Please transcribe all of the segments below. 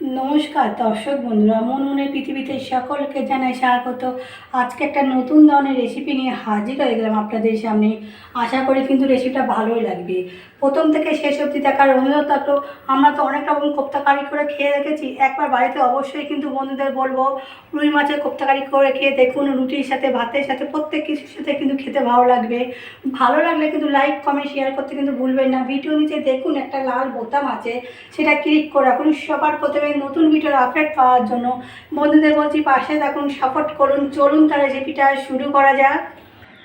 নমস্কার, দর্শক বন্ধুরা মন মনের পৃথিবীতে সকলকে জানাই স্বাগত। আজকে একটা নতুন ধরনের রেসিপি নিয়ে হাজির হয়ে গেলাম আপনাদের সামনে। আশা করি কিন্তু রেসিপিটা ভালোই লাগবে। প্রথম থেকে শেষ অবধি দেখার অনুরোধ থাকল, আমরা তো অনেক রকম কোপ্তাকারি করে খেয়ে রেখেছি একবার বাড়িতে অবশ্যই কিন্তু বন্ধুদের বলব, রুই মাছের কোপ্তাকারি করে খেয়ে দেখুন, রুটির সাথে, ভাতের সাথে, প্রত্যেক কিছুর সাথে কিন্তু খেতে ভালো লাগবে। ভালো লাগলে কিন্তু লাইক কমেন্ট শেয়ার করতে কিন্তু ভুলবেন না। ভিডিও নিচে দেখুন একটা লাল বোতাম আছে, সেটা ক্লিক করে রাখুন। সবার প্রথমে নতুন ভিডিওর আপডেট পাওয়ার জন্য বন্ধুদের বলছি পাশে থাকুন সাপোর্ট করুন। চলুন তার রেসিপিটা শুরু করা যাক।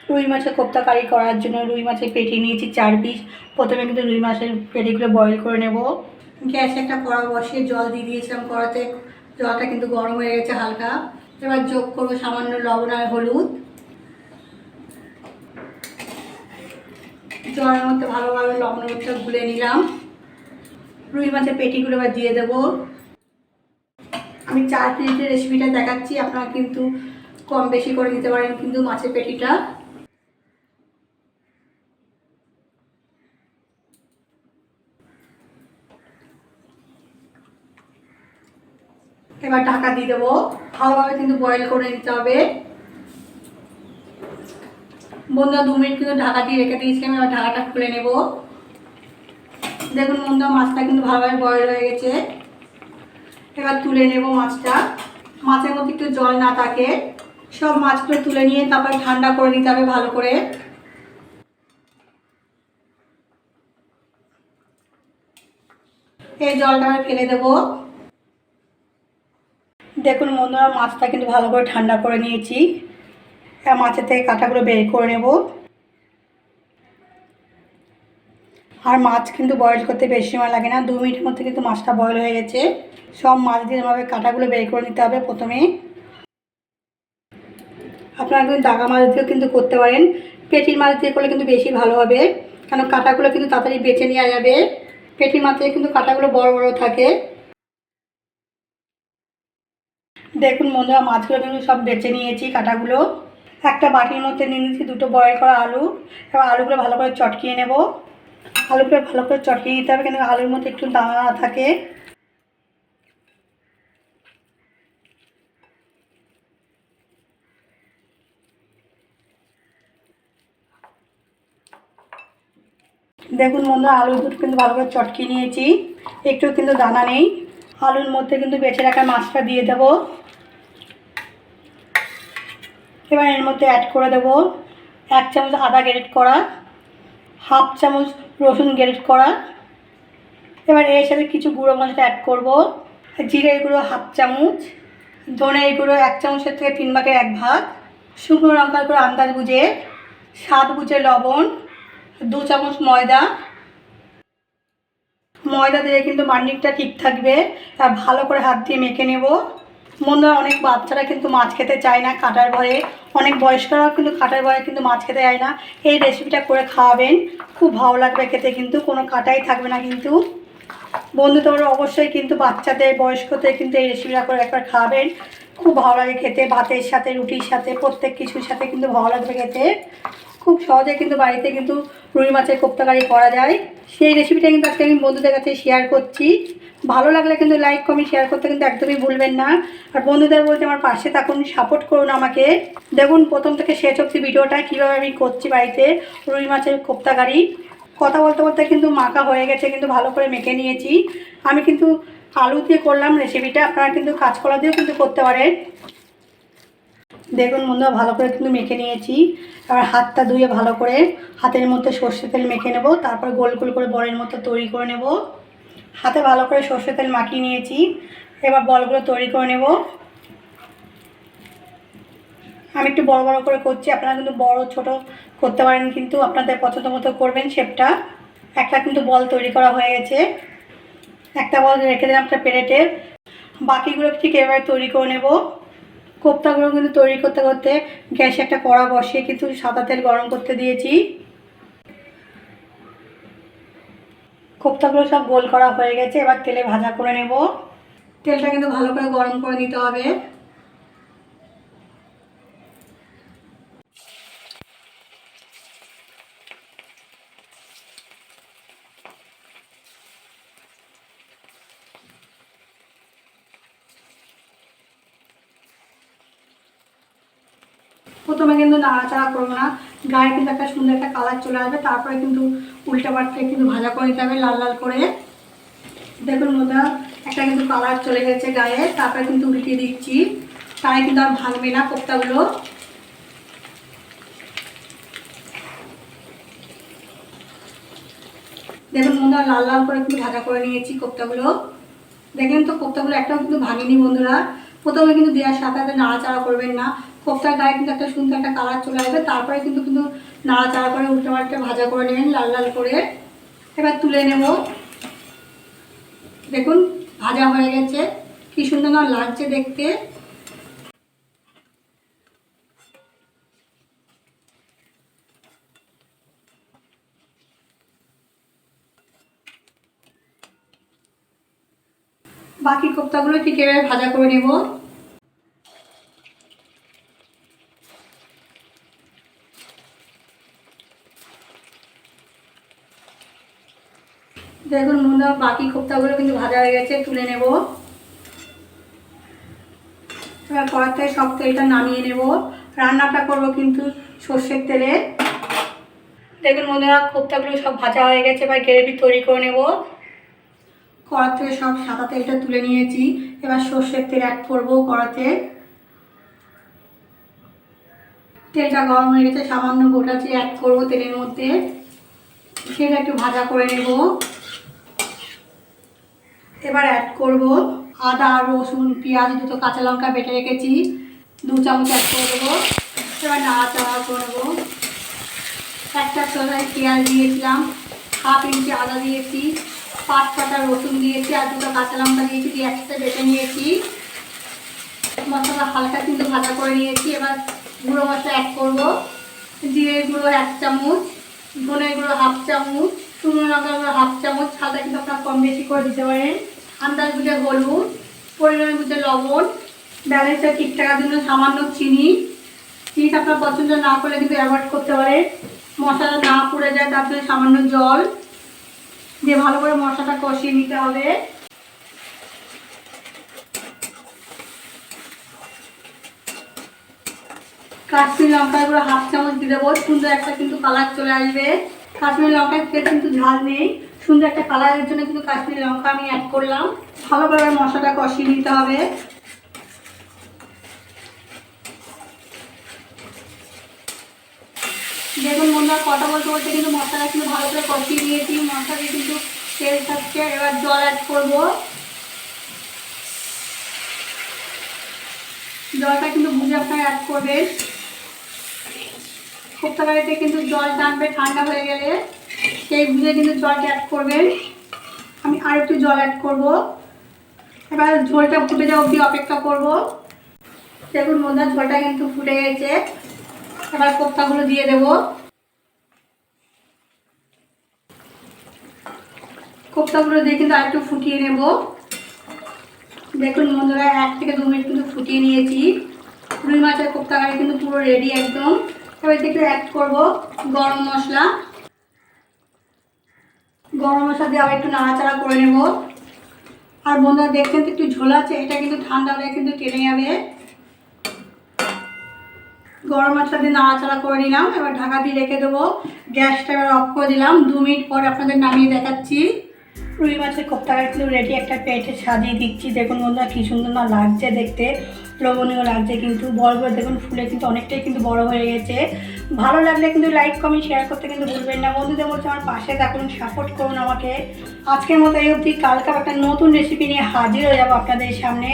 রুই মাছের কোপ্তা কারি করার জন্য রুই মাছের পেটি নিয়েছি চার পিস প্রথমে কিন্তু রুই মাছের পেটিগুলো বয়েল করে নেব। গ্যাসে একটা কড়া বসিয়ে জল দিয়ে দিয়েছিলাম কড়াতে। জলটা কিন্তু গরম হয়ে গেছে হালকা। এবার যোগ করব সামান্য লবণ আর হলুদ। জলের মধ্যে ভালোভাবে লবণ হলুদটা গুলে নিলাম। রুই মাছের পেটিগুলো এবার দিয়ে দেবো। আমি চার প্লেটের রেসিপিটা দেখাচ্ছি, আপনারা কিন্তু কম বেশি করে দিতে পারেন কিন্তু মাছের পেটিটা। এবার ঢাকা দিয়ে দেবো। ভালোভাবে কিন্তু বয়েল করে নিতে হবে। বন্ধুরা, দু মিনিট কিন্তু ঢাকা দিয়ে রেখে দিয়েছিলাম এবার ঢাকাটা খুলে নেব। দেখুন বন্ধুরা, মাছটা কিন্তু ভালোভাবে বয়েল হয়ে গেছে। এবার তুলে নেব মাছটা। মাছের মধ্যে একটু জল না থাকে, সব মাছগুলো তুলে নিয়ে তারপর ঠান্ডা করে নিতে হবে ভালো করে। এই জলটা আমি ফেলে দেবো। দেখুন বন্ধুরা, মাছটা কিন্তু ভালো করে ঠান্ডা করে নিয়েছি। মাছের থেকে কাঁটাগুলো বের করে নেব। আর মাছ কিন্তু বয়েল করতে বেশি সময় লাগে না, দু মিনিটের মধ্যে কিন্তু মাছটা বয়েল হয়ে গেছে। সব মাছ দিয়ে এভাবে কাঁটাগুলো বের করে নিতে হবে প্রথমে আপনারা কিন্তু দাগা মাছ দিয়েও কিন্তু করতে পারেন। পেটির মাছ দিয়ে করলে কিন্তু বেশি ভালো হবে, কারণ কাঁটাগুলো কিন্তু তাড়াতাড়ি বেছে নেওয়া যাবে। পেটির মাছে কিন্তু কাঁটাগুলো বড় বড় থাকে। দেখুন বন্ধুরা, মাছগুলো কিন্তু সব বেছে নিয়েছি কাঁটাগুলো। একটা বাটির মধ্যে নিয়ে নিয়েছি দুটো বয়েল করা আলু। এবার আলুগুলো ভালো করে চটকিয়ে নেব। আলুগুলো ভালো করে চটকিয়ে নিতে হবে কিন্তু আলুর মধ্যে একটু দানা থাকে। দেখুন বন্ধুরা আলু দুটো কিন্তু ভালো করে চটকিয়ে নিয়েছি। একটু কিন্তু দানা নেই। আলুর মধ্যে কিন্তু বেছে রাখা মাছটা দিয়ে দেবো। এবার এর মধ্যে অ্যাড করে দেবো এক চামচ আদা গ্রেট করা হাফ চামচ রসুন গ্রেট করা। এবার এর সাথে কিছু গুঁড়ো মশলা অ্যাড করব। জিরের গুঁড়ো হাফ চামচ, ধনের গুঁড়ো এক চামচের থেকে তিন ভাগের এক ভাগ, শুকনো লঙ্কার গুঁড়ো আন্দাজ বুঝে, স্বাদ বুঝে লবণ দু চামচ ময়দা। ময়দা দিলে কিন্তু মান্ডিকটা ঠিক থাকবে। আর ভালো করে হাত দিয়ে মেখে নেব। বন্ধুরা, অনেক বাচ্চারা কিন্তু মাছ খেতে চায় না কাটার ভয়ে। অনেক বয়স্করাও কিন্তু কাটার ভয়ে কিন্তু মাছ খেতে চায় না। এই রেসিপিটা করে খাওয়াবেন। খুব ভালো লাগবে খেতে কিন্তু, কোনো কাটাই থাকবে না কিন্তু। বন্ধু, তোমরা অবশ্যই কিন্তু বাচ্চাদের, বয়স্কদের কিন্তু এই রেসিপিটা করে একবার খাওয়াবেন খুব ভালো লাগে খেতে। ভাতের সাথে, রুটির সাথে, প্রত্যেক কিছুর সাথে কিন্তু ভালো লাগবে খেতে। খুব সহজে কিন্তু বাড়িতে কিন্তু রুই মাছের কোপ্তাকারি করা যায়। সেই রেসিপিটা কিন্তু আজকে আমি বন্ধুদের কাছে শেয়ার করছি। ভালো লাগলে কিন্তু লাইক কমেন্ট শেয়ার করতে কিন্তু একদমই ভুলবেন না। আর বন্ধুদের বলতে আমার পাশে থাকুন সাপোর্ট করুন আমাকে। দেখুন, প্রথম থেকে শেষ অব্দি ভিডিওটা কীভাবে আমি করছি বাড়িতে রুই মাছের কোপ্তাকারি। কথা বলতে বলতে কিন্তু মাখা হয়ে গেছে, কিন্তু ভালো করে মেখে নিয়েছি। আমি কিন্তু আলু দিয়ে করলাম রেসিপিটা আপনারা কিন্তু কাঁচকলা দিয়েও কিন্তু করতে পারেন। দেখুন বন্ধুরা, ভালো করে কিন্তু মেখে নিয়েছি। এবার হাতটা ধুয়ে ভালো করে হাতের মধ্যে সর্ষে তেল মেখে নেব, তারপর গোল গোল করে বলের মতো তৈরি করে নেব। হাতে ভালো করে সর্ষে তেল মাখিয়ে নিয়েছি, এবার বলগুলো তৈরি করে নেব। আমি একটু বড় বড় করে করছি, আপনারা কিন্তু বড় ছোট করতে পারেন, কিন্তু আপনাদের পছন্দ মতো করবেন শেপটা। একটা কিন্তু বল তৈরি করা হয়ে গেছে। একটা বল রেখে দিলাম একটা প্লেটে। বাকিগুলো ঠিক এভাবে তৈরি করে নেব। কোপ্তাগুলো কিন্তু তৈরি করতে করতে গ্যাসে একটা কড়া বসিয়ে কিন্তু সাদা তেল গরম করতে দিয়েছি। কোপ্তাগুলো সব গোল করা হয়ে গেছে, এবার তেলে ভাজা করে নেব। তেলটা কিন্তু ভালো করে গরম করে নিতে হবে। প্রথমে কিন্তু নাড়াচাড়া করব না। গায়ে কিন্তু একটা সুন্দর একটা কালার চলে আসবে। তারপরে কিন্তু উল্টা পাল্টে কিন্তু ভাজা করে নিতে হবে লাল লাল করে। দেখুন মোদা একটা কিন্তু কালার চলে গেছে গায়ে। তারপরে কিন্তু উল্টিয়ে দিচ্ছি। তাই কিন্তু আর ভাঙবে না কোপ্তাগুলো। দেখুন বন্ধুরা, লাল লাল করে কিন্তু ভাজা করে নিয়েছি কোপ্তাগুলো। দেখেন তো, কোপ্তাগুলো একটাও কিন্তু ভাঙেনি বন্ধুরা। প্রথমে কিন্তু দেওয়ার সাথে সাথে নাড়াচাড়া করবেন না। কোপ্তার গায়ে কিন্তু একটা সুন্দর একটা কালার চলে আসবে। তারপরে কিন্তু কিন্তু নাড়াচাড়া করে উল্টে পাল্টে ভাজা করে নেবেন, লাল লাল করে। এবার তুলে নেব। দেখুন, ভাজা হয়ে গেছে। কি সুন্দর না লাগছে দেখতে। বাকি কোপ্তাগুলো ঠিক এভাবে ভাজা করে নেব। দেখুন বন্ধুরা বাকি কোপ্তাগুলো কিন্তু ভাজা হয়ে গেছে, তুলে নেব। এবার থেকে সব তেলটা নামিয়ে নেব। রান্নাটা করব কিন্তু সর্ষের তেলে। দেখুন বন্ধুরা কোপ্তাগুলো সব ভাজা হয়ে গেছে, এবার গ্রেভি তৈরি করে নেব। থেকে সব সাদা তেলটা তুলে নিয়েছি, এবার সর্ষের তেল অ্যাড করব কড়াতে তেলটা গরম হয়ে গেছে, সামান্য গোটা জিরে অ্যাড করব তেলের মধ্যে। সেটা একটু ভাজা করে নেব। এবার অ্যাড করব আদা, রসুন, পেঁয়াজ, দুটো কাঁচা লঙ্কা বেটে রেখেছি। দু চামচ অ্যাড করে দেবো। এবার নাড়াচাড়া করব। একটা চলায় পেঁয়াজ দিয়েছিলাম, হাফ ইঞ্চি আদা দিয়েছি, পাঁচ ছটা রসুন দিয়েছি আর দুটো কাঁচা লঙ্কা দিয়েছি দিয়ে একসাথে বেটে নিয়েছি। মশলা হালকা কিন্তু ভাজা করে নিয়েছি। এবার গুঁড়ো মশলা অ্যাড করব। জিরে গুঁড়ো এক চামচ ধনে গুঁড়ো হাফ চামচ শুকনো লঙ্কা গুঁড়ো হাফ চামচ, সাদা কিন্তু আপনার কম বেশি করে দিতে পারেন। আন্দাজ বুঝে হলুদ, পরিমাণ বুঝে লবণ, ব্যালেন্সটা ঠিক থাকার জন্য সামান্য চিনি। চিনিটা আপনার পছন্দ না করলে কিন্তু অ্যাভয়েড করতে পারেন। মশলা না পুড়ে যায় তার জন্য সামান্য জল দিয়ে ভালো করে মশলাটা কষিয়ে নিতে হবে। কাশ্মীর লঙ্কা গুলো হাফ চামচ দিয়ে দেবো। সুন্দর একটা কিন্তু কালার চলে আসবে। কাশ্মীর লঙ্কা খেতে কিন্তু ঝাল নেই। সুন্দর একটা কালারের জন্য কিন্তু কাশ্মীর লঙ্কা আমি অ্যাড করলাম। ভালো করে মশলাটা কষিয়ে নিতে হবে। দেখুন বন্ধুরা, কথা বলতে বলতে কিন্তু মশলাটা কিন্তু ভালো করে কষিয়ে নিয়েছি। মশলাতে কিন্তু তেল থাকছে এবার জল অ্যাড করব। জলটা কিন্তু বুঝে আপনারা অ্যাড করবেন। কোপ্তা বাড়িতে কিন্তু জল টানবে, ঠান্ডা হয়ে গেলে সেই বুঝে কিন্তু জলটা অ্যাড করবেন আমি আর একটু জল অ্যাড করব। এবার ঝোলটা ফুটে যাওয়া অবধি অপেক্ষা করব। দেখুন বন্ধুরা, ঝোলটা কিন্তু ফুটে গেছে। এবার কোপ্তাগুলো দিয়ে দেব। কোপ্তাগুলো দিয়ে কিন্তু আর একটু ফুটিয়ে নেব। দেখুন বন্ধুরা, এক থেকে দু মিনিট কিন্তু ফুটিয়ে নিয়েছি। রুই মাছের কোপ্তা কারি কিন্তু পুরো রেডি একদম। এবার দেখে অ্যাড করব গরম মশলা। গরম মশলা দিয়ে আবার একটু নাড়াচাড়া করে নেব। আর বন্ধুরা, দেখছেন তো একটু ঝোল আছে, এটা কিন্তু ঠান্ডা হলে কিন্তু টেনে যাবে। গরম মশলা দিয়ে নাড়াচাড়া করে নিলাম, এবার ঢাকা দিয়ে রেখে দেবো। গ্যাসটা এবার অফ করে দিলাম। দু মিনিট পরে আপনাদের নামিয়ে দেখাচ্ছি। রুই মাছের কোপ্তা কিন্তু রেডি একটা প্লেটে সাজিয়ে দিচ্ছি। দেখুন বন্ধুরা, কী সুন্দর না লাগছে দেখতে। লোভনীয় লাগছে কিন্তু, বড় বড় দেখুন, ফুলে কিন্তু অনেকটাই কিন্তু বড় হয়ে গেছে। ভালো লাগলে কিন্তু লাইক কমেন্ট শেয়ার করতে কিন্তু ভুলবেন না। বন্ধুদের বলছে আমার পাশে থাকুন সাপোর্ট করুন আমাকে। আজকের মতো এই অবধি, কালকে একটা নতুন রেসিপি নিয়ে হাজির হয়ে যাব আপনাদের সামনে।